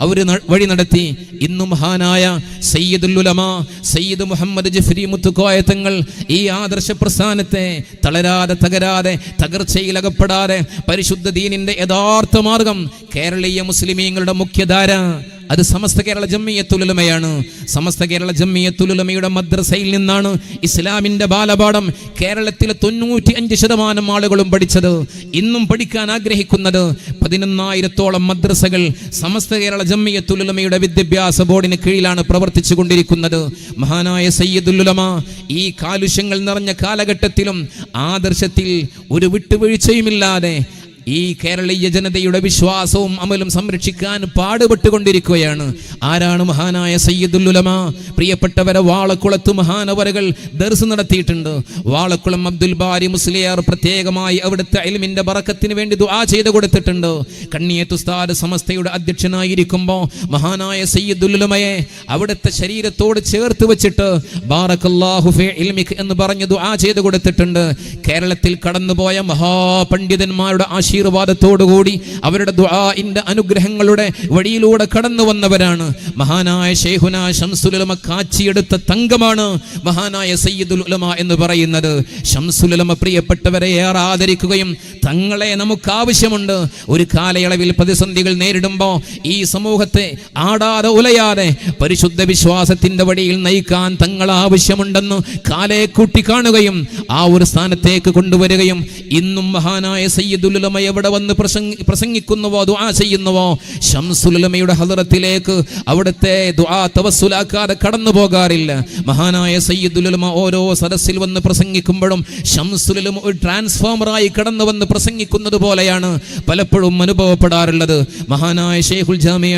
അവർ വഴി നടത്തി. ഇന്നും മഹാനായ സയ്യിദുൽ സയ്യിദ് മുഹമ്മദ് ജഫരി മുത്തുക്കോയ തങ്ങൾ ഈ ആദർശ പ്രസ്ഥാനത്തെ തളരാതെ തകരാതെ തകർച്ചയിലകപ്പെടാതെ പരിശുദ്ധ ദീനിന്റെ യഥാർത്ഥ മാർഗം കേരളീയ മുസ്ലിമീങ്ങളുടെ മുഖ്യധാര അത് സമസ്ത കേരള ജമ്മിയത്തുലമയാണ് സമസ്ത കേരള ജമ്മിയത്തുലമയുടെ മദ്രസയിൽ നിന്നാണ് ഇസ്ലാമിന്റെ ബാലപാഠം കേരളത്തിലെ തൊണ്ണൂറ്റി അഞ്ച് ശതമാനം ആളുകളും പഠിച്ചത്. ഇന്നും പഠിക്കാൻ ആഗ്രഹിക്കുന്നത് പതിനൊന്നായിരത്തോളം മദ്രസകൾ സമസ്ത കേരള ജമ്മിയത്തുലമയുടെ വിദ്യാഭ്യാസ ബോർഡിന് കീഴിലാണ് പ്രവർത്തിച്ചു കൊണ്ടിരിക്കുന്നത് മഹാനായ സയ്യിദുലുലമ ഈ കാലുഷ്യങ്ങൾ നിറഞ്ഞ കാലഘട്ടത്തിലും ആദർശത്തിൽ ഒരു വിട്ടുവീഴ്ചയുമില്ലാതെ ഈ കേരളീയ ജനതയുടെ വിശ്വാസവും അമലും സംരക്ഷിക്കാൻ പാടുപെട്ടുകൊണ്ടിരിക്കുകയാണ്. ആരാണ് മഹാനായ സയ്യിദുല്ലുലമ പ്രിയപ്പെട്ടവരെ വാളക്കുളത്ത് മഹാനവരകൾ ദർസ് നടത്തിയിട്ടുണ്ട്. വാളക്കുളം അബ്ദുൽ ബാരി മുസ്ലിയാർ പ്രത്യേകമായി അവിടുത്തെ അലിമിന്റെ ബറക്കത്തിന് വേണ്ടി ദുആ ചെയ്ത് കൊടുത്തിട്ടുണ്ട്. കണ്ണിയത്തുസ്താദ് സമസ്തയുടെ അധ്യക്ഷനായിരിക്കുമ്പോൾ മഹാനായ സയ്യിദുല്ലുലമയെ അവിടുത്തെ ശരീരത്തോട് ചേർത്ത് വെച്ചിട്ട് എന്ന് പറഞ്ഞ് ദുആ ചെയ്ത് കൊടുത്തിട്ടുണ്ട്. കേരളത്തിൽ കടന്നുപോയ മഹാപണ്ഡിതന്മാരുടെ ആശീർവാദത്തോടുകൂടി അവരുടെ ദുആഇന്റെ അനുഗ്രഹങ്ങളുടെ വഴിയിലൂടെ കടന്നു വന്നവരാണ്. മഹാനായ ഷെയ്ഹുന ഷംസുലമ കാച്ചിയെടുത്ത തങ്കമാണ് മഹാനായ സയ്യിദുൽ ഉലമ എന്ന് പറയുന്നത്. ഷംസുലമ പ്രിയപ്പെട്ടവരെ ഏറെ ആദരിക്കുകയും തങ്ങളെ നമുക്ക് ആവശ്യമുണ്ട് ഒരു കാലയളവിൽ പ്രതിസന്ധികൾ നേരിടുമ്പോൾ ഈ സമൂഹത്തെ ആടാതെ ഉലയാതെ പരിശുദ്ധ വിശ്വാസത്തിന്റെ വഴിയിൽ നയിക്കാൻ തങ്ങൾ ആവശ്യമുണ്ടെന്ന് കാലെ കൂട്ടിക്കാണുകയും ആ ഒരു സ്ഥാനത്തേക്ക് കൊണ്ടുവരികയും ഇന്നും മഹാനായ സയ്യിദുലുലമ എവിടെ വന്ന് പ്രസംഗി പ്രസംഗിക്കുന്നുവോ ദുആ ചെയ്യുന്നുവോ? ഷംസുലുലമയുടെ ഹലറത്തിലേക്ക് അവിടുത്തെ ദുആ തവസ്സുലാക്കാതെ കടന്നു പോകാറില്ല. മഹാനായ സയ്യിദുലുലമ ഓരോ സദസ്സിൽ വന്ന് പ്രസംഗിക്കുമ്പോഴും ഷംസുലും ഒരു ട്രാൻസ്ഫോമറായി കടന്നു വന്ന് പ്രസംഗിക്കുന്നത് പോലെയാണ് പലപ്പോഴും അനുഭവപ്പെടാറുള്ളത്. മഹാനായ ഷേഖുൽ ജാമിയ